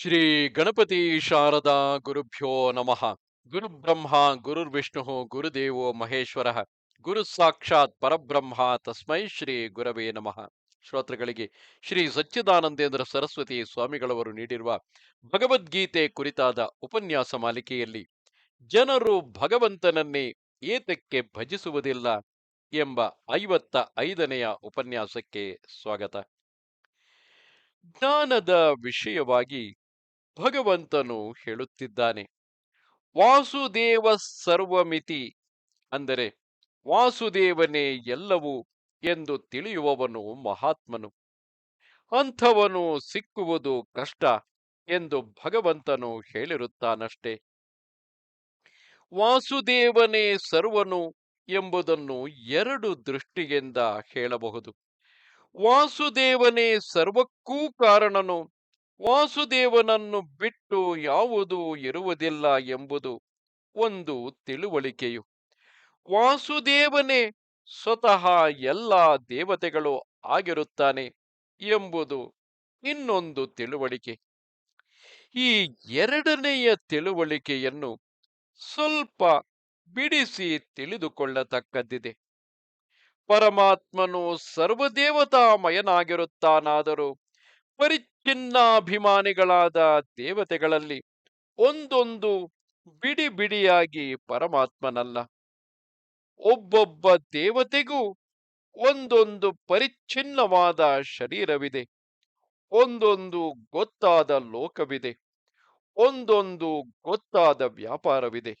ಶ್ರೀ ಗಣಪತಿ ಶಾರದಾ ಗುರುಭ್ಯೋ ನಮಃ. ಗುರುಬ್ರಹ್ಮ, ಗುರುರ್ವಿಷ್ಣು, ಗುರುದೇವೋ ಮಹೇಶ್ವರ. ಗುರು ಸಾಕ್ಷಾತ್ ಪರಬ್ರಹ್ಮ ತಸ್ಮೈ ಶ್ರೀ ಗುರವೇ ನಮಃ. ಶ್ರೋತೃಗಳಿಗೆ ಶ್ರೀ ಸಚ್ಚಿದಾನಂದೇಂದ್ರ ಸರಸ್ವತಿ ಸ್ವಾಮಿಗಳವರು ನೀಡಿರುವ ಭಗವದ್ಗೀತೆ ಕುರಿತಾದ ಉಪನ್ಯಾಸ ಮಾಲಿಕೆಯಲ್ಲಿ ಜನರು ಭಗವಂತನನ್ನೇ ಏತಕ್ಕೆ ಭಜಿಸುವುದಿಲ್ಲ ಎಂಬ ಐವತ್ತ ಐದನೆಯ ಉಪನ್ಯಾಸಕ್ಕೆ ಸ್ವಾಗತ. ಜ್ಞಾನದ ವಿಷಯವಾಗಿ ಭಗವಂತನು ಹೇಳುತ್ತಿದ್ದಾನೆ, ವಾಸುದೇವ ಸರ್ವಮಿತಿ ಅಂದರೆ, ವಾಸುದೇವನೇ ಎಲ್ಲವೂ ಎಂದು ತಿಳಿಯುವವನು ಮಹಾತ್ಮನು. ಅಂಥವನು ಸಿಕ್ಕುವುದು ಕಷ್ಟ ಎಂದು ಭಗವಂತನು ಹೇಳಿರುತ್ತಾನಷ್ಟೆ. ವಾಸುದೇವನೇ ಸರ್ವನು ಎಂಬುದನ್ನು ಎರಡು ದೃಷ್ಟಿಯಿಂದ ಹೇಳಬಹುದು. ವಾಸುದೇವನೇ ಸರ್ವಕ್ಕೂ ಕಾರಣನು ವಾಸುದೇವನನ್ನು ಬಿಟ್ಟು ಯಾವುದೂ ಇರುವುದಿಲ್ಲ ಎಂಬುದು ಒಂದು ತಿಳುವಳಿಕೆಯು. ವಾಸುದೇವನೇ ಸ್ವತಃ ಎಲ್ಲ ದೇವತೆಗಳು ಆಗಿರುತ್ತಾನೆ ಎಂಬುದು ಇನ್ನೊಂದು ತಿಳುವಳಿಕೆ. ಈ ಎರಡನೆಯ ತಿಳುವಳಿಕೆಯನ್ನು ಸ್ವಲ್ಪ ಬಿಡಿಸಿ ತಿಳಿದುಕೊಳ್ಳತಕ್ಕದ್ದಿದೆ. ಪರಮಾತ್ಮನು ಸರ್ವದೇವತಾಮಯನಾಗಿರುತ್ತಾನಾದರೂ ಪರಿಚ್ಛಿನ್ನಾಭಿಮಾನಿಗಳಾದ ದೇವತೆಗಳಲ್ಲಿ ಒಂದೊಂದು ಬಿಡಿ ಬಿಡಿಯಾಗಿ ಪರಮಾತ್ಮನಲ್ಲ. ಒಬ್ಬೊಬ್ಬ ದೇವತೆಗೂ ಒಂದೊಂದು ಪರಿಚ್ಛಿನ್ನವಾದ ಶರೀರವಿದೆ. ಒಂದೊಂದು ಗೊತ್ತಾದ ಲೋಕವಿದೆ. ಒಂದೊಂದು ಗೊತ್ತಾದ ವ್ಯಾಪಾರವಿದೆ.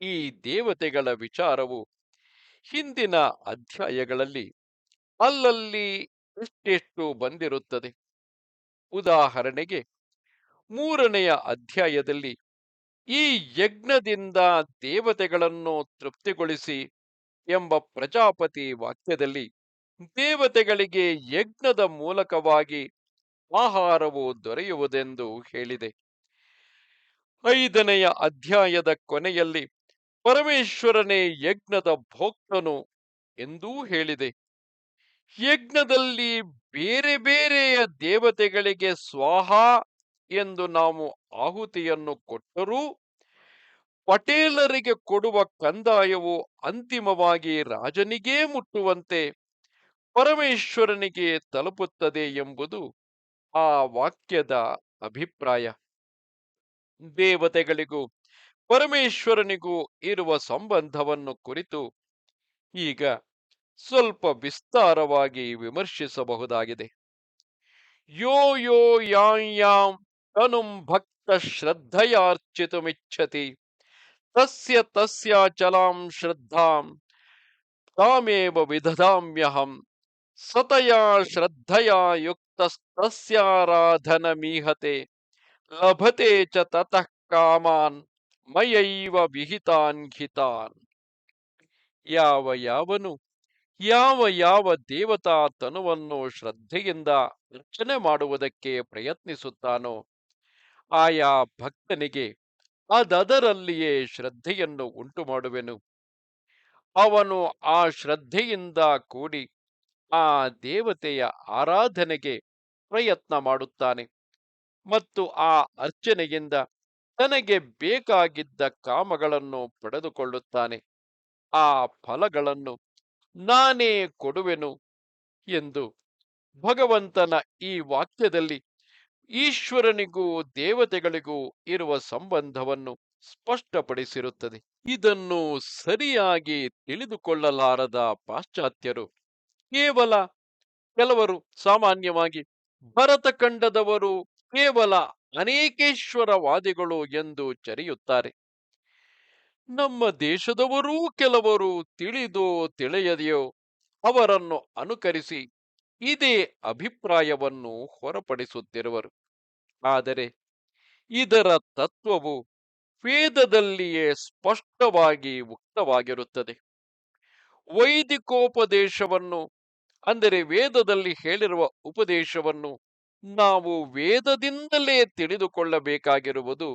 ಈ ದೇವತೆಗಳ ವಿಚಾರವು ಹಿಂದಿನ ಅಧ್ಯಾಯಗಳಲ್ಲಿ ಅಲ್ಲಲ್ಲಿ ಇಷ್ಟೆಷ್ಟು ಬಂದಿರುತ್ತದೆ. ಉದಾಹರಣೆಗೆ ಮೂರನೆಯ ಅಧ್ಯಾಯದಲ್ಲಿ ಈ ಯಜ್ಞದಿಂದ ದೇವತೆಗಳನ್ನು ತೃಪ್ತಿಗೊಳಿಸಿ ಎಂಬ ಪ್ರಜಾಪತಿ ವಾಕ್ಯದಲ್ಲಿ ದೇವತೆಗಳಿಗೆ ಯಜ್ಞದ ಮೂಲಕವಾಗಿ ಆಹಾರವು ದೊರೆಯುವುದೆಂದು ಹೇಳಿದೆ. ಐದನೆಯ ಅಧ್ಯಾಯದ ಕೊನೆಯಲ್ಲಿ ಪರಮೇಶ್ವರನೇ ಯಜ್ಞದ ಭೋಕ್ತನು ಎಂದೂ ಹೇಳಿದೆ. ಯಜ್ಞದಲ್ಲಿ ಬೇರೆ ಬೇರೆಯ ದೇವತೆಗಳಿಗೆ ಸ್ವಾಹ ಎಂದು ನಾವು ಆಹುತಿಯನ್ನು ಕೊಟ್ಟರೂ ಪಟೇಲರಿಗೆ ಕೊಡುವ ಕಂದಾಯವು ಅಂತಿಮವಾಗಿ ರಾಜನಿಗೇ ಮುಟ್ಟುವಂತೆ ಪರಮೇಶ್ವರನಿಗೆ ತಲುಪುತ್ತದೆ ಎಂಬುದು ಆ ವಾಕ್ಯದ ಅಭಿಪ್ರಾಯ. ದೇವತೆಗಳಿಗೂ ಪರಮೇಶ್ವರನಿಗೂ ಇರುವ ಸಂಬಂಧವನ್ನು ಕುರಿತು ಈಗ ಸ್ವಲ್ಪ ವಿಸ್ತಾರವಾಗಿ ವಿಮರ್ಶಿಸಬಹುದಾಗಿದೆ ಯೋ ಯೋ ಯಾಂ ತನುಂ ಭಕ್ತ ಶ್ರದ್ಧಯಾರ್ಚಿತುಮಿಚ್ಛತಿ ತಸ್ಯ ತಸ್ಯಾಚಲಾಂ ಶ್ರದ್ಧಾಂ ತಾಮೇವ ವಿದಧಾಮ್ಯಹಂ ಸತಯಾ ಶ್ರದ್ಧಯಾ ಯುಕ್ತಸ್ತಸ್ಯಾರಾಧನಮೀಹತೆ ಲಭತೆ ಚ ತತಃ ಕಾಮಾನ್ ಮಯೈವ ವಿಹಿತಾನ್ ಹಿತಾನ್ ಯಾವ ಯಾವನು ಯಾವ ಯಾವ ದೇವತಾ ತನುವನ್ನು ಶ್ರದ್ಧೆಯಿಂದ ಅರ್ಚನೆ ಮಾಡುವುದಕ್ಕೆ ಪ್ರಯತ್ನಿಸುತ್ತಾನೋ, ಆಯಾ ಭಕ್ತನಿಗೆ ಅದದರಲ್ಲಿಯೇ ಶ್ರದ್ಧೆಯನ್ನು ಉಂಟು ಮಾಡುವೆನು ಅವನು ಆ ಶ್ರದ್ಧೆಯಿಂದ ಕೂಡಿ ಆ ದೇವತೆಯ ಆರಾಧನೆಗೆ ಪ್ರಯತ್ನ ಮಾಡುತ್ತಾನೆ ಮತ್ತು ಆ ಅರ್ಚನೆಯಿಂದ ತನಗೆ ಬೇಕಾಗಿದ್ದ ಕಾಮಗಳನ್ನು ಪಡೆದುಕೊಳ್ಳುತ್ತಾನೆ. ಆ ಫಲಗಳನ್ನು ನಾನೇ ಕೊಡುವೆನು ಎಂದು ಭಗವಂತನ ಈ ವಾಕ್ಯದಲ್ಲಿ ಈಶ್ವರನಿಗೂ ದೇವತೆಗಳಿಗೂ ಇರುವ ಸಂಬಂಧವನ್ನು ಸ್ಪಷ್ಟಪಡಿಸಿರುತ್ತದೆ. ಇದನ್ನು ಸರಿಯಾಗಿ ತಿಳಿದುಕೊಳ್ಳಲಾರದ ಪಾಶ್ಚಾತ್ಯರು ಕೇವಲ ಕೆಲವರು, ಸಾಮಾನ್ಯವಾಗಿ ಭರತಖಂಡದವರು ಕೇವಲ ಅನೇಕೇಶ್ವರವಾದಿಗಳು ಎಂದು ಚರೆಯುತ್ತಾರೆ. ನಮ್ಮ ದೇಶದವರೂ ಕೆಲವರು ತಿಳಿದೋ ತಿಳಿಯದೆಯೋ ಅವರನ್ನು ಅನುಕರಿಸಿ ಇದೇ ಅಭಿಪ್ರಾಯವನ್ನು ಹೊರಪಡಿಸುತ್ತಿರುವರು. ಆದರೆ ಇದರ ತತ್ವವು ವೇದದಲ್ಲಿಯೇ ಸ್ಪಷ್ಟವಾಗಿ ಉಕ್ತವಾಗಿರುತ್ತದೆ. ವೈದಿಕೋಪದೇಶವನ್ನು, ಅಂದರೆ ವೇದದಲ್ಲಿ ಹೇಳಿರುವ ಉಪದೇಶವನ್ನು ನಾವು ವೇದದಿಂದಲೇ ತಿಳಿದುಕೊಳ್ಳಬೇಕಾಗಿರುವುದು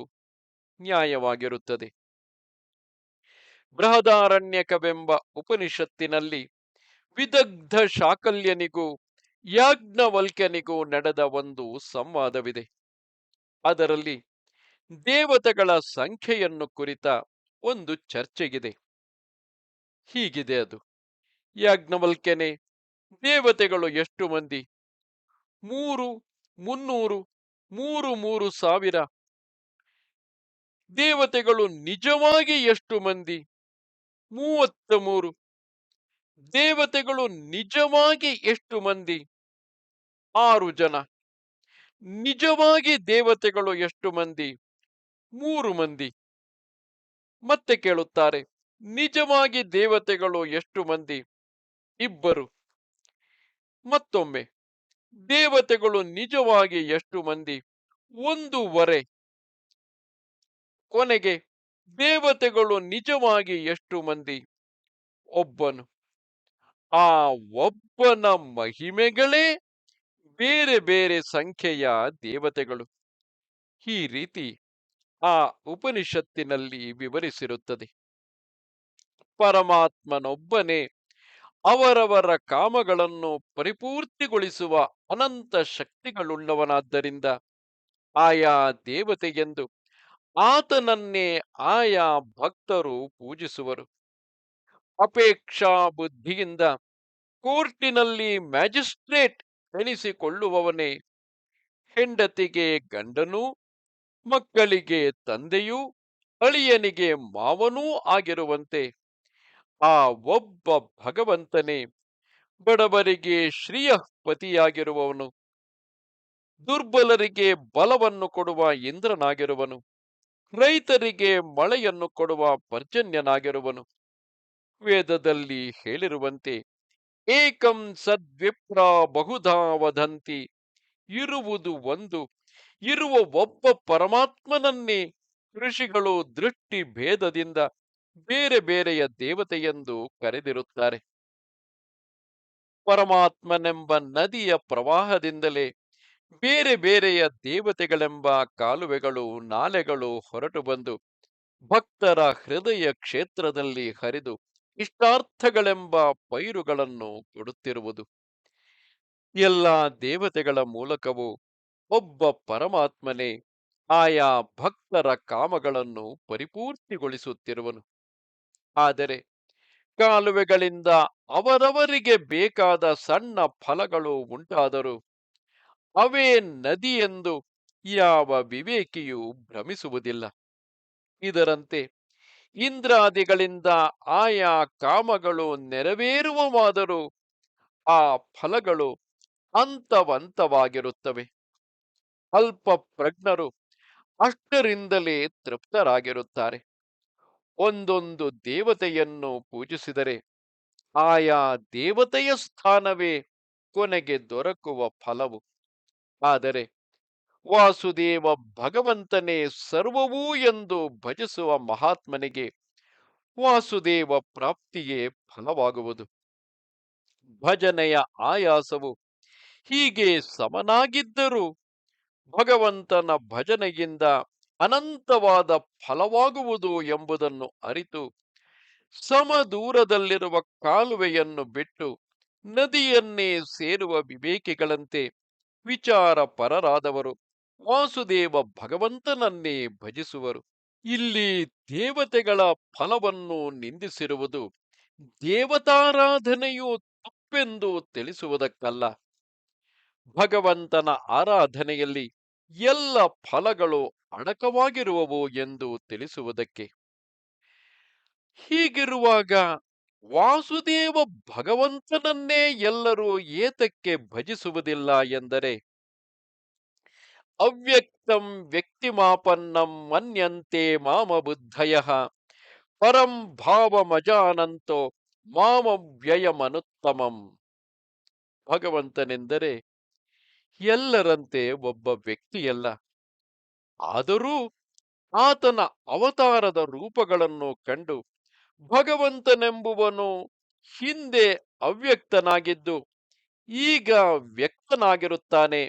ನ್ಯಾಯವಾಗಿರುತ್ತದೆ. ಬೃಹದಾರಣ್ಯಕವೆಂಬ ಉಪನಿಷತ್ತಿನಲ್ಲಿ ವಿದಗ್ಧ ಶಾಕಲ್ಯನಿಗೂ ಯಾಜ್ಞವಲ್ಕ್ಯನಿಗೂ ನಡೆದ ಒಂದು ಸಂವಾದವಿದೆ. ಅದರಲ್ಲಿ ದೇವತೆಗಳ ಸಂಖ್ಯೆಯನ್ನು ಕುರಿತ ಒಂದು ಚರ್ಚೆಗಿದೆ. ಹೀಗಿದೆ ಅದು. ಯಾಜ್ಞವಲ್ಕ್ಯನೆ, ದೇವತೆಗಳು ಎಷ್ಟು ಮಂದಿ? ಮೂರು, ಮುನ್ನೂರು, ಮೂರು ಮೂರು ಸಾವಿರ. ದೇವತೆಗಳು ನಿಜವಾಗಿ ಎಷ್ಟು ಮಂದಿ? ಮೂವತ್ತ ಮೂರು ದೇವತೆಗಳು ನಿಜವಾಗಿ ಎಷ್ಟು ಮಂದಿ? ಆರು ಜನ. ನಿಜವಾಗಿ ದೇವತೆಗಳು ಎಷ್ಟು ಮಂದಿ? ಮೂರು ಮಂದಿ. ಮತ್ತೆ ಕೇಳುತ್ತಾರೆ, ನಿಜವಾಗಿ ದೇವತೆಗಳು ಎಷ್ಟು ಮಂದಿ? ಇಬ್ಬರು. ಮತ್ತೊಮ್ಮೆ, ದೇವತೆಗಳು ನಿಜವಾಗಿ ಎಷ್ಟು ಮಂದಿ? ಒಂದೂವರೆ ಕೊನೆಗೆ ದೇವತೆಗಳು ನಿಜವಾಗಿ ಎಷ್ಟು ಮಂದಿ? ಒಬ್ಬನು. ಆ ಒಬ್ಬನ ಮಹಿಮೆಗಳೇ ಬೇರೆ ಬೇರೆ ಸಂಖ್ಯೆಯ ದೇವತೆಗಳು. ಈ ರೀತಿ ಆ ಉಪನಿಷತ್ತಿನಲ್ಲಿ ವಿವರಿಸಿರುತ್ತದೆ. ಪರಮಾತ್ಮನೊಬ್ಬನೇ ಅವರವರ ಕಾಮಗಳನ್ನು ಪರಿಪೂರ್ತಿಗೊಳಿಸುವ ಅನಂತ ಶಕ್ತಿಗಳುಳ್ಳವನಾದ್ದರಿಂದ ಆಯಾ ದೇವತೆಗೆಂದು ಆತನನ್ನೇ ಆಯಾ ಭಕ್ತರು ಪೂಜಿಸುವರು. ಅಪೇಕ್ಷಾ ಬುದ್ಧಿಯಿಂದ ಕೋರ್ಟಿನಲ್ಲಿ ಮ್ಯಾಜಿಸ್ಟ್ರೇಟ್ ಎನಿಸಿಕೊಳ್ಳುವವನೇ, ಹೆಂಡತಿಗೆ ಗಂಡನೂ, ಮಕ್ಕಳಿಗೆ ತಂದೆಯೂ, ಅಳಿಯನಿಗೆ ಮಾವನೂ ಆಗಿರುವಂತೆ, ಆ ಒಬ್ಬ ಭಗವಂತನೇ ಬಡವರಿಗೆ ಶ್ರೀಯಪತಿಯಾಗಿರುವವನು ದುರ್ಬಲರಿಗೆ ಬಲವನ್ನು ಕೊಡುವ ಇಂದ್ರನಾಗಿರುವನು. ರೈತರಿಗೆ ಮಳೆಯನ್ನು ಕೊಡುವ ಪರ್ಜನ್ಯನಾಗಿರುವನು ವೇದದಲ್ಲಿ ಹೇಳಿರುವಂತೆ, ಏಕಂ ಸದ್ವಿಪ್ರ ಬಹುಧಾ ವದಂತಿ ಇರುವುದು ಒಂದು, ಇರುವ ಒಬ್ಬ ಪರಮಾತ್ಮನನ್ನೇ ಋಷಿಗಳು ದೃಷ್ಟಿ ಭೇದದಿಂದ ಬೇರೆ ಬೇರೆಯ ದೇವತೆಯೆಂದು ಕರೆದಿರುತ್ತಾರೆ. ಪರಮಾತ್ಮನೆಂಬ ನದಿಯ ಪ್ರವಾಹದಿಂದಲೇ ಬೇರೆ ಬೇರೆಯ ದೇವತೆಗಳೆಂಬ ಕಾಲುವೆಗಳು, ನಾಲೆಗಳು ಹೊರಟು ಬಂದು ಭಕ್ತರ ಹೃದಯ ಕ್ಷೇತ್ರದಲ್ಲಿ ಹರಿದು ಇಷ್ಟಾರ್ಥಗಳೆಂಬ ಪೈರುಗಳನ್ನು ಕೊಡುತ್ತಿರುವುದು ಎಲ್ಲ ದೇವತೆಗಳ ಮೂಲಕವೂ ಒಬ್ಬ ಪರಮಾತ್ಮನೇ ಆಯಾ ಭಕ್ತರ ಕಾಮಗಳನ್ನು ಪರಿಪೂರ್ತಿಗೊಳಿಸುತ್ತಿರುವನು. ಆದರೆ ಕಾಲುವೆಗಳಿಂದ ಅವರವರಿಗೆ ಬೇಕಾದ ಸಣ್ಣ ಫಲಗಳು ಉಂಟಾದರೂ ಅವೇ ನದಿ ಎಂದು ಯಾವ ವಿವೇಕಿಯೂ ಭ್ರಮಿಸುವುದಿಲ್ಲ. ಇದರಂತೆ ಇಂದ್ರಾದಿಗಳಿಂದ ಆಯಾ ಕಾಮಗಳು ನೆರವೇರುವವಾದರೂ ಆ ಫಲಗಳು ಹಂತವಂತವಾಗಿರುತ್ತವೆ. ಅಲ್ಪ ಪ್ರಜ್ಞರು ಅಷ್ಟರಿಂದಲೇ ತೃಪ್ತರಾಗಿರುತ್ತಾರೆ. ಒಂದೊಂದು ದೇವತೆಯನ್ನು ಪೂಜಿಸಿದರೆ ಆಯಾ ದೇವತೆಯ ಸ್ಥಾನವೇ ಕೊನೆಗೆ ದೊರಕುವ ಫಲವು. ಆದರೆ ವಾಸುದೇವ ಭಗವಂತನೇ ಸರ್ವವೂ ಎಂದು ಭಜಿಸುವ ಮಹಾತ್ಮನಿಗೆ ವಾಸುದೇವ ಪ್ರಾಪ್ತಿಯೇ ಫಲವಾಗುವುದು. ಭಜನೆಯ ಆಯಾಸವು ಹೀಗೆ ಸಮನಾಗಿದ್ದರೂ ಭಗವಂತನ ಭಜನೆಯಿಂದ ಅನಂತವಾದ ಫಲವಾಗುವುದು ಎಂಬುದನ್ನು ಅರಿತು ಸಮ ದೂರದಲ್ಲಿರುವ ಕಾಲುವೆಯನ್ನು ಬಿಟ್ಟು ನದಿಯನ್ನೇ ಸೇರುವ ವಿವೇಕಿಗಳಂತೆ ವಿಚಾರ ಪರರಾದವರು ವಾಸುದೇವ ಭಗವಂತನನ್ನೇ ಭಜಿಸುವರು. ಇಲ್ಲಿ ದೇವತೆಗಳ ಫಲವನ್ನು ನಿಂದಿಸಿರುವುದು ದೇವತಾರಾಧನೆಯು ತಪ್ಪೆಂದು ತಿಳಿಸುವುದಕ್ಕಲ್ಲ. ಭಗವಂತನ ಆರಾಧನೆಯಲ್ಲಿ ಎಲ್ಲ ಫಲಗಳು ಅಡಕವಾಗಿರುವವು ಎಂದು ತಿಳಿಸುವುದಕ್ಕೆ. ಹೀಗಿರುವಾಗ ವಾಸುದೇವ ಭಗವಂತನನ್ನೇ ಎಲ್ಲರೂ ಏತಕ್ಕೆ ಭಜಿಸುವುದಿಲ್ಲ ಎಂದರೆ, ಅವ್ಯಕ್ತಂ ವ್ಯಕ್ತಿಮಾಪನ್ನಂ ಮನ್ಯಂತೆ ಮಾಮ ಬುದ್ಧಯ ಪರಂ ಭಾವಮಜಾನಂತೋ ಮಾಮವ್ಯಯಮನುತ್ತಮಂ. ಭಗವಂತನೆಂದರೆ ಎಲ್ಲರಂತೆ ಒಬ್ಬ ವ್ಯಕ್ತಿಯಲ್ಲ. ಆದರೂ ಆತನ ಅವತಾರದ ರೂಪಗಳನ್ನು ಕಂಡು ಭಗವಂತನೆಂಬುವನು ಹಿಂದೆ ಅವ್ಯಕ್ತನಾಗಿದ್ದು ಈಗ ವ್ಯಕ್ತನಾಗಿರುತ್ತಾನೆ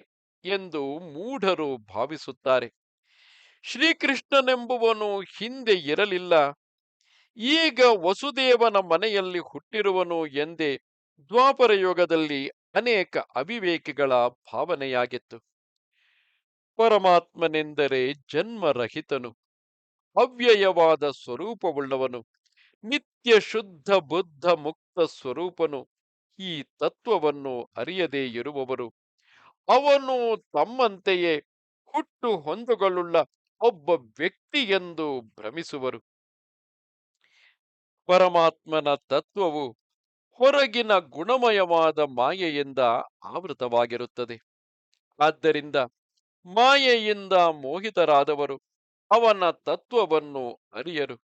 ಎಂದು ಮೂಢರು ಭಾವಿಸುತ್ತಾರೆ. ಶ್ರೀಕೃಷ್ಣನೆಂಬುವನು ಹಿಂದೆ ಇರಲಿಲ್ಲ. ಈಗ ವಸುದೇವನ ಮನೆಯಲ್ಲಿ ಹುಟ್ಟಿರುವನು ಎಂದೇ ದ್ವಾಪರ ಯುಗದಲ್ಲಿ ಅನೇಕ ಅವಿವೇಕಿಗಳ ಭಾವನೆಯಾಗಿತ್ತು. ಪರಮಾತ್ಮನೆಂದರೆ ಜನ್ಮರಹಿತನು, ಅವ್ಯಯವಾದ ಸ್ವರೂಪವುಳ್ಳವನು. ನಿತ್ಯ ಶುದ್ಧ ಬುದ್ಧ ಮುಕ್ತ ಸ್ವರೂಪನು ಈ ತತ್ವವನ್ನು ಅರಿಯದೇ ಇರುವವರು ಅವನು ತಮ್ಮಂತೆಯೇ ಹುಟ್ಟು ಹೊಂದುಗಳುಳ್ಳ ಒಬ್ಬ ವ್ಯಕ್ತಿ ಎಂದು ಭ್ರಮಿಸುವರು. ಪರಮಾತ್ಮನ ತತ್ವವು ಹೊರಗಿನ ಗುಣಮಯವಾದ ಮಾಯೆಯಿಂದ ಆವೃತವಾಗಿರುತ್ತದೆ. ಆದ್ದರಿಂದ ಮಾಯೆಯಿಂದ ಮೋಹಿತರಾದವರು ಅವನ ತತ್ವವನ್ನು ಅರಿಯರು.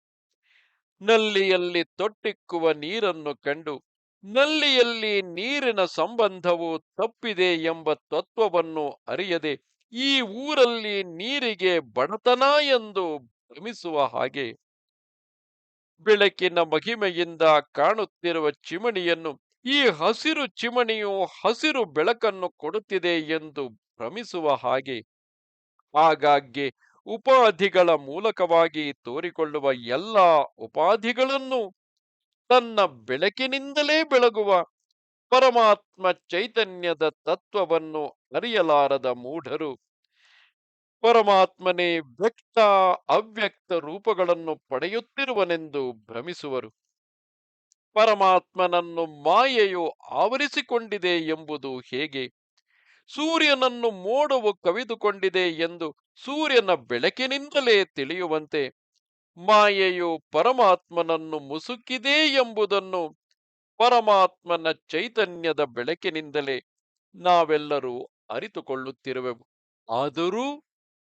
ನಲ್ಲಿಯಲ್ಲಿ ತೊಟ್ಟಿಕ್ಕುವ ನೀರನ್ನು ಕಂಡು, ನಲ್ಲಿಯಲ್ಲಿ ನೀರಿನ ಸಂಬಂಧವು ತಪ್ಪಿದೆ ಎಂಬ ತತ್ವವನ್ನು ಅರಿಯದೆ, ಈ ಊರಲ್ಲಿ ನೀರಿಗೆ ಬಡತನ ಎಂದು ಭ್ರಮಿಸುವ ಹಾಗೆ. ಬೆಳಕಿನ ಮಹಿಮೆಯಿಂದ ಕಾಣುತ್ತಿರುವ ಚಿಮಣಿಯನ್ನು, ಈ ಹಸಿರು ಚಿಮಣಿಯು ಹಸಿರು ಬೆಳಕನ್ನು ಕೊಡುತ್ತಿದೆ ಎಂದು ಭ್ರಮಿಸುವ ಹಾಗೆ. ಆಗಾಗ್ಗೆ ಉಪಾಧಿಗಳ ಮೂಲಕವಾಗಿ ತೋರಿಕೊಳ್ಳುವ ಎಲ್ಲ ಉಪಾಧಿಗಳನ್ನು ತನ್ನ ಬೆಳಕಿನಿಂದಲೇ ಬೆಳಗುವ ಪರಮಾತ್ಮ ಚೈತನ್ಯದ ತತ್ವವನ್ನು ಅರಿಯಲಾರದ ಮೂಢರು. ಪರಮಾತ್ಮನೇ ವ್ಯಕ್ತ, ಅವ್ಯಕ್ತ ರೂಪಗಳನ್ನು ಪಡೆಯುತ್ತಿರುವನೆಂದು ಭ್ರಮಿಸುವರು. ಪರಮಾತ್ಮನನ್ನು ಮಾಯೆಯು ಆವರಿಸಿಕೊಂಡಿದೆ ಎಂಬುದು ಹೇಗೆ? ಸೂರ್ಯನನ್ನು ಮೋಡವು ಕವಿದುಕೊಂಡಿದೆ ಎಂದು ಸೂರ್ಯನ ಬೆಳಕಿನಿಂದಲೇ ತಿಳಿಯುವಂತೆ ಮಾಯೆಯು ಪರಮಾತ್ಮನನ್ನು ಮುಸುಕಿದೆ ಎಂಬುದನ್ನು ಪರಮಾತ್ಮನ ಚೈತನ್ಯದ ಬೆಳಕಿನಿಂದಲೇ ನಾವೆಲ್ಲರೂ ಅರಿತುಕೊಳ್ಳುತ್ತಿರುವೆವು. ಆದರೂ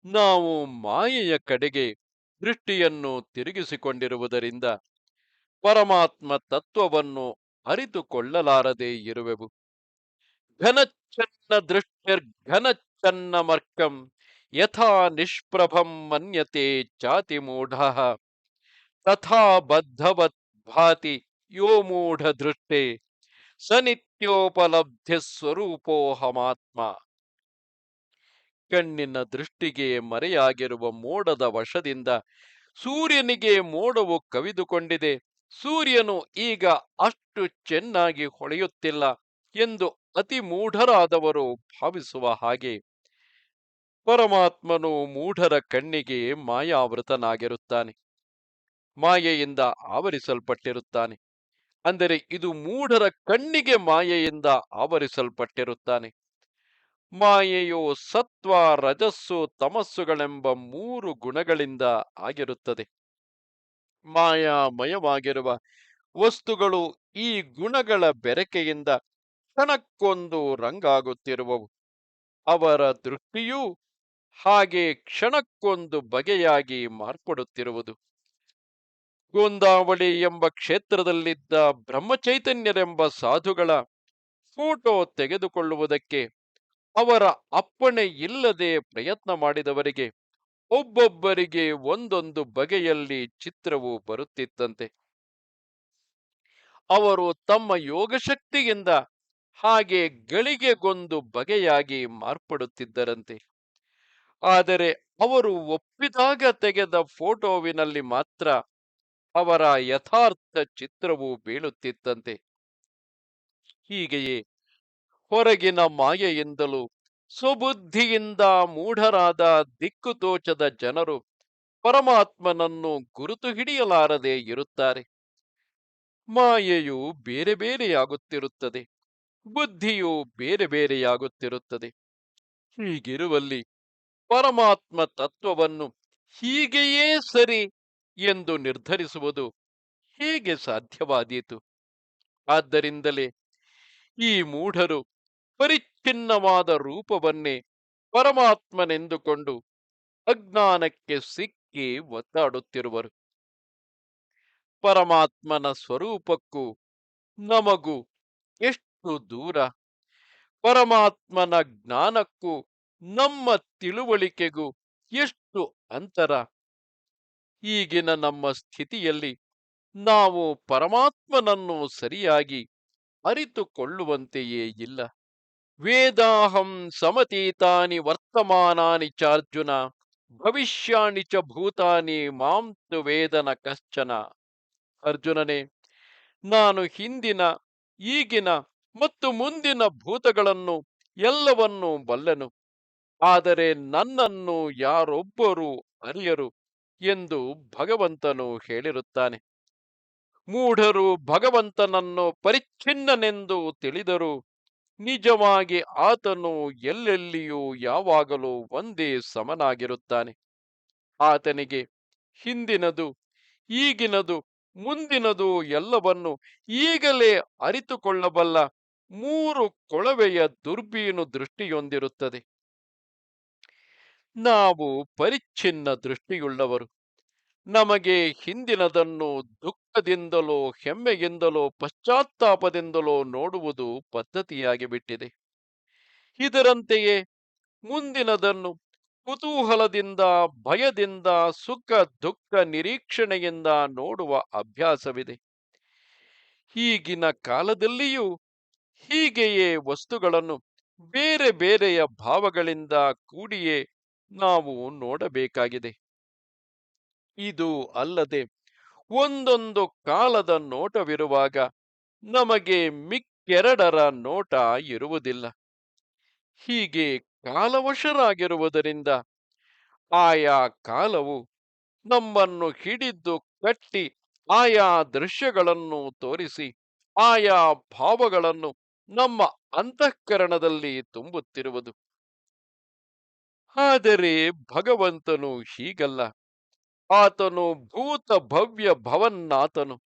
ನಾವು ಮಾಯೆಯ ಕಡೆಗೆ ದೃಷ್ಟಿಯನ್ನು ತಿರುಗಿಸಿಕೊಂಡಿರುವುದರಿಂದ ಪರಮಾತ್ಮ ತತ್ವವನ್ನು ಅರಿತುಕೊಳ್ಳಲಾರದೆ ಇರುವೆವು. ಘನಚ್ಛನ್ನ ದೃಷ್ಟಿರ್ಘನಚ್ಛನ್ನ ಮರ್ಕಂ ಯಥಾ ನಿಷ್ಪ್ರಭಂ ಮನ್ಯತೆ ಚಾತಿ ಮೂಢ ತಥಾ ಬದ್ಧವತ್ ಭಾತಿ ಯೋ ಮೂಢ ದೃಷ್ಟೇ ಸ ನಿತ್ಯೋಪಲಬ್ಧಿ ಸ್ವರೂಪೋಹಮಾತ್ಮ. ಕಣ್ಣಿನ ದೃಷ್ಟಿಗೆ ಮರೆಯಾಗಿರುವ ಮೋಡದ ವಶದಿಂದ ಸೂರ್ಯನಿಗೆ ಮೋಡವು ಕವಿದುಕೊಂಡಿದೆ. ಸೂರ್ಯನು ಈಗ ಅಷ್ಟು ಚೆನ್ನಾಗಿ ಹೊಳೆಯುತ್ತಿಲ್ಲ ಎಂದು ಅತಿ ಮೂಢರಾದವರು ಭಾವಿಸುವ ಹಾಗೆ ಪರಮಾತ್ಮನು ಮೂಢರ ಕಣ್ಣಿಗೆ ಮಾಯಾವೃತನಾಗಿರುತ್ತಾನೆ. ಮಾಯೆಯಿಂದ ಆವರಿಸಲ್ಪಟ್ಟಿರುತ್ತಾನೆ. ಅಂದರೆ ಇದು ಮೂಢರ ಕಣ್ಣಿಗೆ ಮಾಯೆಯಿಂದ ಆವರಿಸಲ್ಪಟ್ಟಿರುತ್ತಾನೆ. ಮಾಯೆಯು ಸತ್ವ, ರಜಸ್ಸು, ತಮಸ್ಸುಗಳೆಂಬ ಮೂರು ಗುಣಗಳಿಂದ ಆಗಿರುತ್ತದೆ. ಮಾಯಾಮಯವಾಗಿರುವ ವಸ್ತುಗಳು ಈ ಗುಣಗಳ ಬೆರಕೆಯಿಂದ ಕ್ಷಣಕ್ಕೊಂದು ರಂಗಾಗುತ್ತಿರುವವು. ಅವರ ದೃಷ್ಟಿಯೂ ಹಾಗೆ ಕ್ಷಣಕ್ಕೊಂದು ಬಗೆಯಾಗಿ ಮಾರ್ಪಡುತ್ತಿರುವುದು. ಗೋಂದಾವಳಿ ಎಂಬ ಕ್ಷೇತ್ರದಲ್ಲಿದ್ದ ಬ್ರಹ್ಮಚೈತನ್ಯರೆಂಬ ಸಾಧುಗಳ ಫೋಟೋ ತೆಗೆದುಕೊಳ್ಳುವುದಕ್ಕೆ ಅವರ ಅಪ್ಪಣೆ ಇಲ್ಲದೆ ಪ್ರಯತ್ನ ಮಾಡಿದವರಿಗೆ ಒಬ್ಬೊಬ್ಬರಿಗೆ ಒಂದೊಂದು ಬಗೆಯಲ್ಲಿ ಚಿತ್ರವು ಬರುತ್ತಿತ್ತಂತೆ. ಅವರು ತಮ್ಮ ಯೋಗಶಕ್ತಿಯಿಂದ ಹಾಗೆ ಗಳಿಗೆಗೊಂದು ಬಗೆಯಾಗಿ ಮಾರ್ಪಡುತ್ತಿದ್ದರಂತೆ. ಆದರೆ ಅವರು ಒಪ್ಪಿದಾಗ ತೆಗೆದ ಫೋಟೋವಿನಲ್ಲಿ ಮಾತ್ರ ಅವರ ಯಥಾರ್ಥ ಚಿತ್ರವು ಬೀಳುತ್ತಿತ್ತಂತೆ. ಹೀಗೆಯೇ ಹೊರಗಿನ ಮಾಯೆಯಿಂದಲೂ ಸುಬುದ್ಧಿಯಿಂದ ಮೂಢರಾದ ದಿಕ್ಕು ತೋಚದ ಜನರು ಪರಮಾತ್ಮನನ್ನು ಗುರುತು ಹಿಡಿಯಲಾರದೆ ಇರುತ್ತಾರೆ. ಮಾಯೆಯು ಬೇರೆ ಬೇರೆಯಾಗುತ್ತಿರುತ್ತದೆ. ಬುದ್ಧಿಯು ಬೇರೆ ಬೇರೆಯಾಗುತ್ತಿರುತ್ತದೆ. ಹೀಗಿರುವಲ್ಲಿ ಪರಮಾತ್ಮ ತತ್ವವನ್ನು ಹೀಗೆಯೇ ಸರಿ ಎಂದು ನಿರ್ಧರಿಸುವುದು ಹೇಗೆ ಸಾಧ್ಯವಾದೀತು? ಆದ್ದರಿಂದಲೇ ಈ ಮೂಢರು ಪರಿಚ್ಛಿನ್ನವಾದ ರೂಪವನ್ನೇ ಪರಮಾತ್ಮನೆಂದುಕೊಂಡು ಅಜ್ಞಾನಕ್ಕೆ ಸಿಕ್ಕಿ ಒತ್ತಾಡುತ್ತಿರುವರು ಪರಮಾತ್ಮನ ಸ್ವರೂಪಕ್ಕೂ ನಮಗೂ ಎಷ್ಟು ದೂರ? ಪರಮಾತ್ಮನ ಜ್ಞಾನಕ್ಕೂ ನಮ್ಮ ತಿಳುವಳಿಕೆಗೂ ಎಷ್ಟು ಅಂತರ? ಈಗಿನ ನಮ್ಮ ಸ್ಥಿತಿಯಲ್ಲಿ ನಾವು ಪರಮಾತ್ಮನನ್ನು ಸರಿಯಾಗಿ ಅರಿತುಕೊಳ್ಳುವಂತೆಯೇ ಇಲ್ಲ. ವೇದಾಹಂ ಸಮತೀತಾನಿ ವರ್ತಮಾನಾನಿ ಚಾರ್ಜುನ, ಭವಿಷ್ಯಾಣಿ ಚ ಭೂತಾನಿ ಮಾಂತು ವೇದನ ಕಶ್ಚನ. ಅರ್ಜುನನೇ, ನಾನು ಹಿಂದಿನ, ಈಗಿನ ಮತ್ತು ಮುಂದಿನ ಭೂತಗಳನ್ನು ಎಲ್ಲವನ್ನೂ ಬಲ್ಲೆನು. ಆದರೆ ನನ್ನನ್ನು ಯಾರೊಬ್ಬರೂ ಅರಿಯರು ಎಂದು ಭಗವಂತನು ಹೇಳಿರುತ್ತಾನೆ. ಮೂಢರು ಭಗವಂತನನ್ನು ಪರಿಚ್ಛಿನ್ನನೆಂದು ತಿಳಿದರು ನಿಜವಾಗಿ ಆತನು ಎಲ್ಲೆಲ್ಲಿಯೂ ಯಾವಾಗಲೂ ಒಂದೇ ಸಮನಾಗಿರುತ್ತಾನೆ. ಆತನಿಗೆ ಹಿಂದಿನದು, ಈಗಿನದು, ಮುಂದಿನದು ಎಲ್ಲವನ್ನು ಈಗಲೇ ಅರಿತುಕೊಳ್ಳಬಲ್ಲ ಮೂರು ಕೊಳವೆಯ ದುರ್ಬೀನು ದೃಷ್ಟಿಯೊಂದಿರುತ್ತದೆ. ನಾವು ಪರಿಚ್ಛಿನ್ನ ದೃಷ್ಟಿಯುಳ್ಳವರು. ನಮಗೆ ಹಿಂದಿನದನ್ನು ದುಃಖದಿಂದಲೋ, ಹೆಮ್ಮೆಯಿಂದಲೋ, ಪಶ್ಚಾತ್ತಾಪದಿಂದಲೋ ನೋಡುವುದು ಪದ್ಧತಿಯಾಗಿ ಬಿಟ್ಟಿದೆ ಇದರಂತೆಯೇ ಮುಂದಿನದನ್ನು ಕುತೂಹಲದಿಂದ, ಭಯದಿಂದ, ಸುಖ, ದುಃಖ ನಿರೀಕ್ಷಣೆಯಿಂದ ನೋಡುವ ಅಭ್ಯಾಸವಿದೆ. ಈಗಿನ ಕಾಲದಲ್ಲಿಯೂ ಹೀಗೆಯೇ ವಸ್ತುಗಳನ್ನು ಬೇರೆ ಬೇರೆಯ ಭಾವಗಳಿಂದ ಕೂಡಿಯೇ ನಾವು ನೋಡಬೇಕಾಗಿದೆ. ಇದು ಅಲ್ಲದೆ ಒಂದೊಂದು ಕಾಲದ ನೋಟವಿರುವಾಗ ನಮಗೆ ಮಿಕ್ಕೆರಡರ ನೋಟ ಇರುವುದಿಲ್ಲ. ಹೀಗೆ ಕಾಲವಶರಾಗಿರುವುದರಿಂದ ಆಯಾ ಕಾಲವು ನಮ್ಮನ್ನು ಹಿಡಿದು ಕಟ್ಟಿ ಆಯಾ ದೃಶ್ಯಗಳನ್ನು ತೋರಿಸಿ, ಆಯಾ ಭಾವಗಳನ್ನು ನಮ್ಮ ಅಂತಃಕರಣದಲ್ಲಿ ತುಂಬುತ್ತಿರುವುದು. ಆದರೆ ಭಗವಂತನು ಹೀಗಲ್ಲ. ಆತನು ಭೂತ ಭವ್ಯ ಭವನ್ನಾತನು.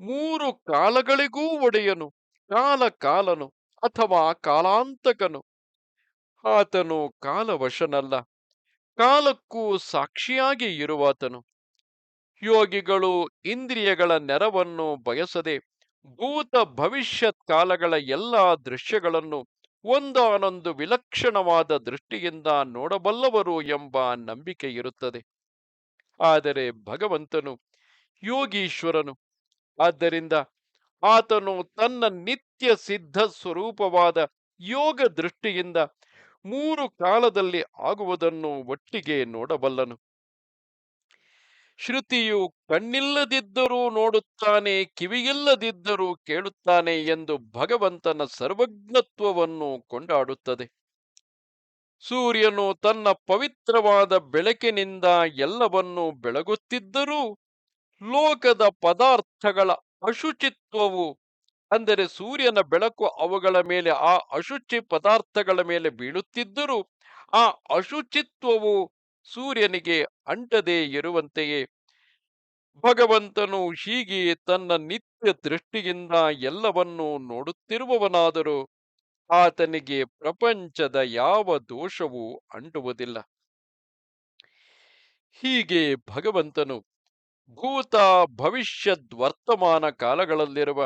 ಮೂರು ಕಾಲಗಳಿಗೂ ಒಡೆಯನು, ಕಾಲ ಕಾಲನು ಅಥವಾ ಕಾಲಾಂತಕನು. ಆತನು ಕಾಲವಶನಲ್ಲ, ಕಾಲಕ್ಕೂ ಸಾಕ್ಷಿಯಾಗಿ ಇರುವಾತನು. ಯೋಗಿಗಳು ಇಂದ್ರಿಯಗಳ ನೆರವನ್ನು ಬಯಸದೆ ಭೂತ ಭವಿಷ್ಯತ್ ಕಾಲಗಳ ಎಲ್ಲಾ ದೃಶ್ಯಗಳನ್ನು ಒಂದಾನೊಂದು ವಿಲಕ್ಷಣವಾದ ದೃಷ್ಟಿಯಿಂದ ನೋಡಬಲ್ಲವರು ಎಂಬ ನಂಬಿಕೆ ಇರುತ್ತದೆ. ಆದರೆ ಭಗವಂತನು ಯೋಗೀಶ್ವರನು. ಆದ್ದರಿಂದ ಆತನು ತನ್ನ ನಿತ್ಯ ಸಿದ್ಧ ಸ್ವರೂಪವಾದ ಯೋಗ ದೃಷ್ಟಿಯಿಂದ ಮೂರು ಕಾಲದಲ್ಲಿ ಆಗುವುದನ್ನು ಒಟ್ಟಿಗೆ ನೋಡಬಲ್ಲನು. ಶ್ರುತಿಯು ಕಣ್ಣಿಲ್ಲದಿದ್ದರೂ ನೋಡುತ್ತಾನೆ, ಕಿವಿಯಿಲ್ಲದಿದ್ದರೂ ಕೇಳುತ್ತಾನೆ ಎಂದು ಭಗವಂತನ ಸರ್ವಜ್ಞತ್ವವನ್ನು ಕೊಂಡಾಡುತ್ತದೆ. ಸೂರ್ಯನು ತನ್ನ ಪವಿತ್ರವಾದ ಬೆಳಕಿನಿಂದ ಎಲ್ಲವನ್ನೂ ಬೆಳಗುತ್ತಿದ್ದರೂ ಲೋಕದ ಪದಾರ್ಥಗಳ ಅಶುಚಿತ್ವವು, ಅಂದರೆ ಸೂರ್ಯನ ಬೆಳಕು ಅವುಗಳ ಮೇಲೆ, ಆ ಅಶುಚಿ ಪದಾರ್ಥಗಳ ಮೇಲೆ ಬೀಳುತ್ತಿದ್ದರೂ ಆ ಅಶುಚಿತ್ವವು ಸೂರ್ಯನಿಗೆ ಅಂಟದೇ ಇರುವಂತೆಯೇ. ಭಗವಂತನು ಹೀಗೆ ತನ್ನ ನಿತ್ಯ ದೃಷ್ಟಿಯಿಂದ ಎಲ್ಲವನ್ನೂ ನೋಡುತ್ತಿರುವವನಾದರೂ ಆತನಿಗೆ ಪ್ರಪಂಚದ ಯಾವ ದೋಷವೂ ಅಂಟುವುದಿಲ್ಲ. ಹೀಗೆ ಭಗವಂತನು ಭೂತ ಭವಿಷ್ಯದ್ ವರ್ತಮಾನ ಕಾಲಗಳಲ್ಲಿರುವ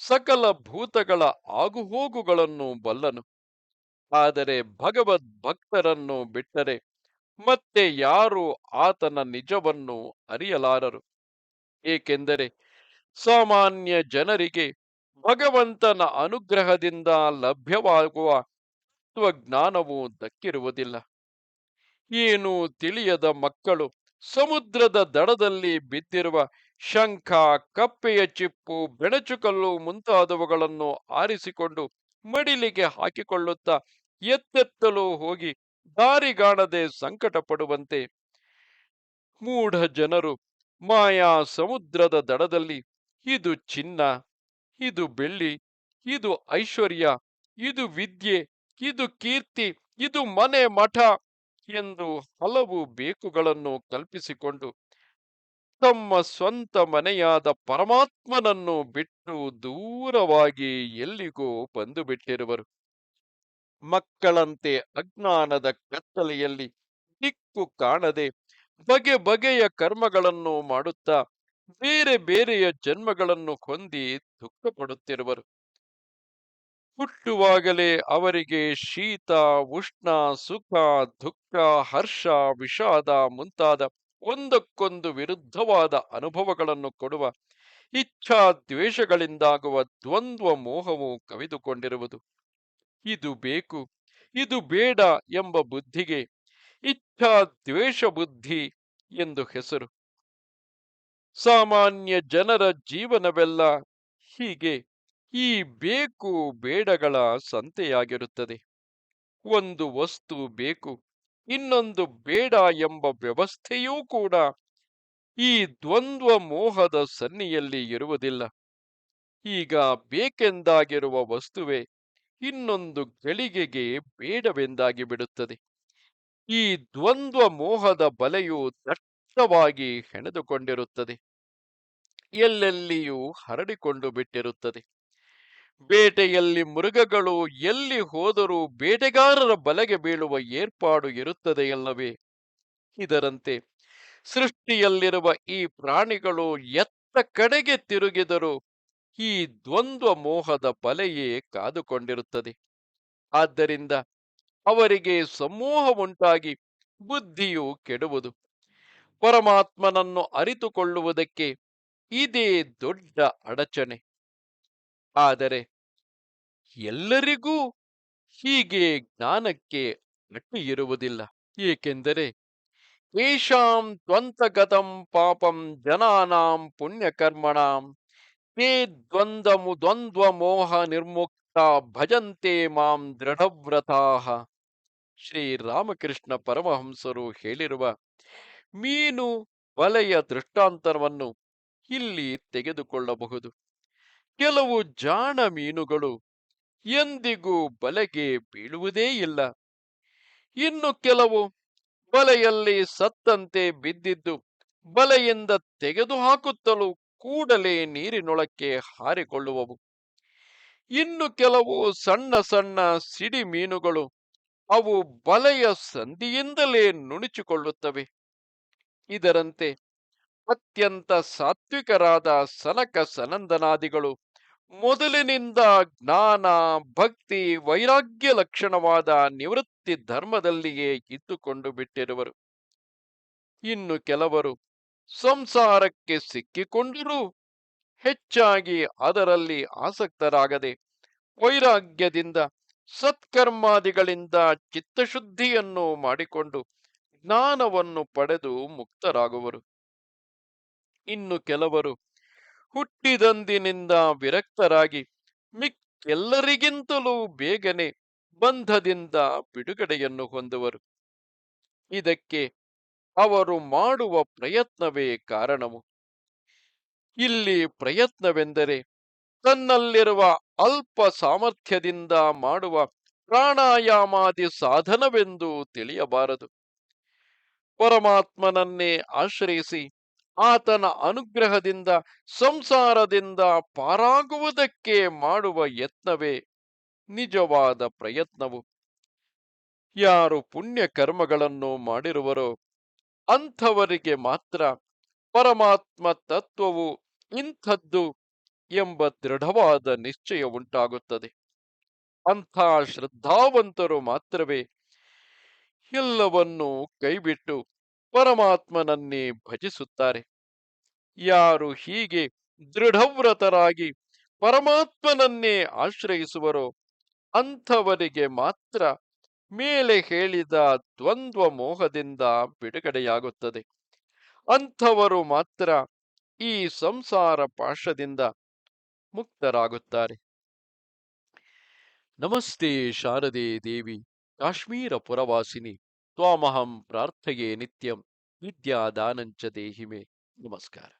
ಸಕಲ ಭೂತಗಳ ಆಗುಹೋಗುಗಳನ್ನು ಬಲ್ಲನು. ಆದರೆ ಭಗವದ್ ಭಕ್ತರನ್ನು ಬಿಟ್ಟರೆ ಮತ್ತೆ ಯಾರು ಆತನ ನಿಜವನ್ನು ಅರಿಯಲಾರರು? ಏಕೆಂದರೆ ಸಾಮಾನ್ಯ ಜನರಿಗೆ ಭಗವಂತನ ಅನುಗ್ರಹದಿಂದ ಲಭ್ಯವಾಗುವ ತತ್ವಜ್ಞಾನವು ದಕ್ಕಿರುವುದಿಲ್ಲ. ಏನು ತಿಳಿಯದ ಮಕ್ಕಳು ಸಮುದ್ರದ ದಡದಲ್ಲಿ ಬಿದ್ದಿರುವ ಶಂಖ, ಕಪ್ಪೆಯ ಚಿಪ್ಪು, ಬೆಣಚುಕಲ್ಲು ಮುಂತಾದವುಗಳನ್ನು ಆರಿಸಿಕೊಂಡು ಮಡಿಲಿಗೆ ಹಾಕಿಕೊಳ್ಳುತ್ತಾ ಎತ್ತೆತ್ತಲು ಹೋಗಿ ದಾರಿಗಾಣದೆ ಸಂಕಟ ಪಡುವಂತೆ ಮೂಢ ಜನರು ಮಾಯಾ ಸಮುದ್ರದ ದಡದಲ್ಲಿ ಇದು ಚಿನ್ನ, ಇದು ಬೆಳ್ಳಿ, ಇದು ಐಶ್ವರ್ಯ, ಇದು ವಿದ್ಯೆ, ಇದು ಕೀರ್ತಿ, ಇದು ಮನೆ ಮಠ ಎಂದು ಹಲವು ಬೇಕುಗಳನ್ನು ಕಲ್ಪಿಸಿಕೊಂಡು ತಮ್ಮ ಸ್ವಂತ ಮನೆಯಾದ ಪರಮಾತ್ಮನನ್ನು ಬಿಟ್ಟು ದೂರವಾಗಿ ಎಲ್ಲಿಗೋ ಬಂದು ಬಿಟ್ಟಿರುವರು ಮಕ್ಕಳಂತೆ ಅಜ್ಞಾನದ ಕತ್ತಲೆಯಲ್ಲಿ ದಿಕ್ಕು ಕಾಣದೆ ಬಗೆ ಬಗೆಯ ಕರ್ಮಗಳನ್ನು ಮಾಡುತ್ತಾ ಬೇರೆ ಬೇರೆಯ ಜನ್ಮಗಳನ್ನು ಹೊಂದಿ ದುಃಖ ಪಡುತ್ತಿರುವರು ಹುಟ್ಟುವಾಗಲೇ ಅವರಿಗೆ ಶೀತ, ಉಷ್ಣ, ಸುಖ, ದುಃಖ, ಹರ್ಷ, ವಿಷಾದ ಮುಂತಾದ ಒಂದಕ್ಕೊಂದು ವಿರುದ್ಧವಾದ ಅನುಭವಗಳನ್ನು ಕೊಡುವ ಇಚ್ಛಾ ದ್ವೇಷಗಳಿಂದಾಗುವ ದ್ವಂದ್ವ ಮೋಹವು ಕವಿದುಕೊಂಡಿರುವುದು. ಇದು ಬೇಕು, ಇದು ಬೇಡ ಎಂಬ ಬುದ್ಧಿಗೆ ಇಚ್ಛಾ ದ್ವೇಷ ಬುದ್ಧಿ ಎಂದು ಹೆಸರು. ಸಾಮಾನ್ಯ ಜನರ ಜೀವನವೆಲ್ಲ ಹೀಗೆ, ಈ ಬೇಕು ಬೇಡಗಳ ಸಂತೆಯಾಗಿರುತ್ತದೆ. ಒಂದು ವಸ್ತು ಬೇಕು, ಇನ್ನೊಂದು ಬೇಡ ಎಂಬ ವ್ಯವಸ್ಥೆಯೂ ಕೂಡ ಈ ದ್ವಂದ್ವ ಮೋಹದ ಸನ್ನಿಯಲ್ಲಿ ಇರುವುದಿಲ್ಲ. ಈಗ ಬೇಕೆಂದಾಗಿರುವ ವಸ್ತುವೆ ಇನ್ನೊಂದು ಗಳಿಗೆಗೆ ಬೇಡವೆಂದಾಗಿ ಬಿಡುತ್ತದೆ. ಈ ದ್ವಂದ್ವ ಮೋಹದ ಬಲೆಯು ದಟ್ಟವಾಗಿ ಹೆಣೆದುಕೊಂಡಿರುತ್ತದೆ. ಎಲ್ಲೆಲ್ಲಿಯೂ ಹರಡಿಕೊಂಡು ಬಿಟ್ಟಿರುತ್ತದೆ. ಬೇಟೆಯಲ್ಲಿ ಮೃಗಗಳು ಎಲ್ಲಿ ಹೋದರೂ ಬೇಟೆಗಾರರ ಬಲೆಗೆ ಬೀಳುವ ಏರ್ಪಾಡು ಇರುತ್ತದೆಯಲ್ಲವೇ ಇದರಂತೆ ಸೃಷ್ಟಿಯಲ್ಲಿರುವ ಈ ಪ್ರಾಣಿಗಳು ಎತ್ತ ಕಡೆಗೆ ತಿರುಗಿದರೂ ಈ ದ್ವಂದ್ವ ಮೋಹದ ಬಲೆಯೇ ಕಾದುಕೊಂಡಿರುತ್ತದೆ. ಆದ್ದರಿಂದ ಅವರಿಗೆ ಸಮೂಹ ಉಂಟಾಗಿ ಬುದ್ಧಿಯು ಕೆಡುವುದು. ಪರಮಾತ್ಮನನ್ನು ಅರಿತುಕೊಳ್ಳುವುದಕ್ಕೆ ಇದೇ ದೊಡ್ಡ ಅಡಚಣೆ. ಆದರೆ ಎಲ್ಲರಿಗೂ ಹೀಗೆ ಜ್ಞಾನಕ್ಕೆ ಅಟ್ಟು ಇರುವುದಿಲ್ಲ ಏಕೆಂದರೆ ಏಷಾಂ ತ್ವಂತಗತಂ ಪಾಪಂ ಜನಾನಾಂ ಪುಣ್ಯಕರ್ಮಣಾಂ ತೇ ದ್ವಂದ್ವಮು ದ್ವಂದ್ವ ಮೋಹ ನಿರ್ಮುಕ್ತ ಭಜಂತೆ ಮಾಂ ದೃಢವ್ರತಾಹ. ಶ್ರೀರಾಮಕೃಷ್ಣ ಪರಮಹಂಸರು ಹೇಳಿರುವ ಮೀನು ವಲಯ ದೃಷ್ಟಾಂತರವನ್ನು ಇಲ್ಲಿ ತೆಗೆದುಕೊಳ್ಳಬಹುದು. ಕೆಲವು ಜಾಣ ಮೀನುಗಳು ಎಂದಿಗೂ ಬಲೆಗೆ ಬೀಳುವುದೇ ಇಲ್ಲ. ಇನ್ನು ಕೆಲವು ಬಲೆಯಲ್ಲಿ ಸತ್ತಂತೆ ಬಿದ್ದಿದ್ದು ಬಲೆಯಿಂದ ತೆಗೆದುಹಾಕುತ್ತಲೂ ಕೂಡಲೇ ನೀರಿನೊಳಕ್ಕೆ ಹಾರಿಕೊಳ್ಳುವವು. ಇನ್ನು ಕೆಲವು ಸಣ್ಣ ಸಣ್ಣ ಸಿಡಿ ಮೀನುಗಳು ಅವು ಬಲೆಯ ಸಂಧಿಯಿಂದಲೇ ನುಣುಚಿಕೊಳ್ಳುತ್ತವೆ. ಇದರಂತೆ ಅತ್ಯಂತ ಸಾತ್ವಿಕರಾದ ಸನಕ ಸನಂದನಾದಿಗಳು ಮೊದಲಿನಿಂದ ಜ್ಞಾನ, ಭಕ್ತಿ, ವೈರಾಗ್ಯ ಲಕ್ಷಣವಾದ ನಿವೃತ್ತಿ ಧರ್ಮದಲ್ಲಿಯೇ ಇದ್ದುಕೊಂಡು ಬಿಟ್ಟಿರುವರು. ಇನ್ನು ಕೆಲವರು ಸಂಸಾರಕ್ಕೆ ಸಿಕ್ಕಿಕೊಂಡರೂ. ಹೆಚ್ಚಾಗಿ ಅದರಲ್ಲಿ ಆಸಕ್ತರಾಗದೆ ವೈರಾಗ್ಯದಿಂದ, ಸತ್ಕರ್ಮಾದಿಗಳಿಂದ ಚಿತ್ತಶುದ್ಧಿಯನ್ನು ಮಾಡಿಕೊಂಡು ಜ್ಞಾನವನ್ನು ಪಡೆದು ಮುಕ್ತರಾಗುವರು. ಇನ್ನು ಕೆಲವರು ಹುಟ್ಟಿದಂದಿನಿಂದ ವಿರಕ್ತರಾಗಿ ಮಿಕ್ಕೆಲ್ಲರಿಗಿಂತಲೂ ಬೇಗನೆ ಬಂಧದಿಂದ ಬಿಡುಗಡೆಯನ್ನು ಹೊಂದುವರು. ಇದಕ್ಕೆ ಅವರು ಮಾಡುವ ಪ್ರಯತ್ನವೇ ಕಾರಣವು? ಇಲ್ಲಿ ಪ್ರಯತ್ನವೆಂದರೆ ತನ್ನಲ್ಲಿರುವ ಅಲ್ಪ ಸಾಮರ್ಥ್ಯದಿಂದ ಮಾಡುವ ಪ್ರಾಣಾಯಾಮಾದಿ ಸಾಧನವೆಂದು ತಿಳಿಯಬಾರದು. ಪರಮಾತ್ಮನನ್ನೇ ಆಶ್ರಯಿಸಿ ಆತನ ಅನುಗ್ರಹದಿಂದ ಸಂಸಾರದಿಂದ ಪಾರಾಗುವುದಕ್ಕೆ ಮಾಡುವ ಯತ್ನವೇ ನಿಜವಾದ ಪ್ರಯತ್ನವು. ಯಾರು ಪುಣ್ಯ ಕರ್ಮಗಳನ್ನು ಮಾಡಿರುವರೋ ಅಂಥವರಿಗೆ ಮಾತ್ರ ಪರಮಾತ್ಮ ತತ್ವವು ಇಂಥದ್ದು ಎಂಬ ದೃಢವಾದ ನಿಶ್ಚಯ ಉಂಟಾಗುತ್ತದೆ. ಅಂಥ ಶ್ರದ್ಧಾವಂತರು ಮಾತ್ರವೇ ಎಲ್ಲವನ್ನೂ ಕೈಬಿಟ್ಟು ಪರಮಾತ್ಮನನ್ನೇ ಭಜಿಸುತ್ತಾರೆ. ಯಾರು ಹೀಗೆ ದೃಢವ್ರತರಾಗಿ ಪರಮಾತ್ಮನನ್ನೇ ಆಶ್ರಯಿಸುವರೋ ಅಂಥವರಿಗೆ ಮಾತ್ರ ಮೇಲೆ ಹೇಳಿದ ದ್ವಂದ್ವ ಮೋಹದಿಂದ ಬಿಡುಗಡೆಯಾಗುತ್ತದೆ. ಅಂಥವರು ಮಾತ್ರ ಈ ಸಂಸಾರ ಪಾಶದಿಂದ ಮುಕ್ತರಾಗುತ್ತಾರೆ. ನಮಸ್ತೆ ಶಾರದೆ ದೇವಿ, ಕಾಶ್ಮೀರ ಪುರವಾಸಿನಿ, ತ್ವಾಮಹಂ ಪ್ರಾರ್ಥೆಯೇ ನಿತ್ಯಂ, ವಿದ್ಯಾದಾನಂಚ ದೇಹಿಮೆ. ನಮಸ್ಕಾರ.